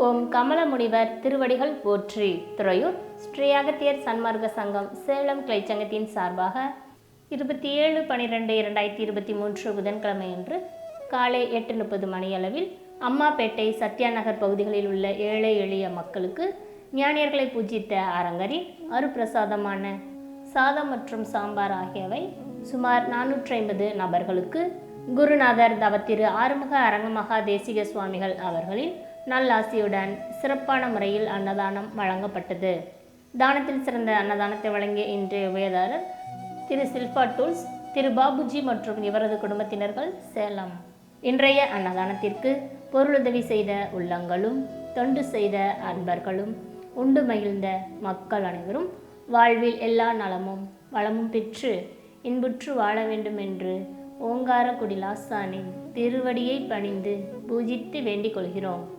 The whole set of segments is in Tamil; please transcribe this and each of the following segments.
ஓம் கமலமுனிவர் திருவடிகள் போற்றி. துறையூர் ஸ்ரீ அகத்தியர் சன்மார்க்க சங்கம் சேலம் கிளைச்சங்கத்தின் சார்பாக இருபத்தி ஏழு பனிரெண்டு இரண்டாயிரத்தி இருபத்தி மூன்று புதன்கிழமையன்று காலை எட்டு முப்பது மணியளவில் அம்மாப்பேட்டை சத்யா நகர் பகுதிகளில் உள்ள ஏழை எளிய மக்களுக்கு ஞானியர்களை பூஜித்த அரங்கரின் அருப்பிரசாதமான சாதம் மற்றும் சாம்பார் ஆகியவை சுமார் நானூற்றி ஐம்பது நபர்களுக்கு குருநாதர் தவத்திரு ஆறுமுக அரங்கமகா தேசிக சுவாமிகள் அவர்களின் நல்லாசியுடன் சிறப்பான முறையில் அன்னதானம் வழங்கப்பட்டது. தானத்தில் சிறந்த அன்னதானத்தை வழங்கிய இன்றைய உபயதாரர் திரு சில்பா டூல்ஸ் திரு பாபுஜி மற்றும் இவரது குடும்பத்தினர்கள் சேலம். இன்றைய அன்னதானத்திற்கு பொருளுதவி செய்த உள்ளங்களும் தொண்டு செய்த அன்பர்களும் உண்டு மகிழ்ந்த மக்கள் அனைவரும் வாழ்வில் எல்லா நலமும் வளமும் பெற்று இன்புற்று வாழ வேண்டும் என்று ஓங்கார லாசானின் திருவடியை பணிந்து பூஜித்து வேண்டிக் கொள்கிறோம்.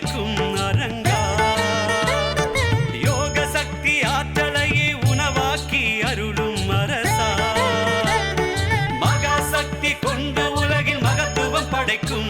நிலைக்கும் அரங்கா? யோக சக்தி ஆற்றலையே உணவாக்கி அருளும் அரசா? மகா சக்தி கொண்டு உலகில் மகத்துவம் படைக்கும்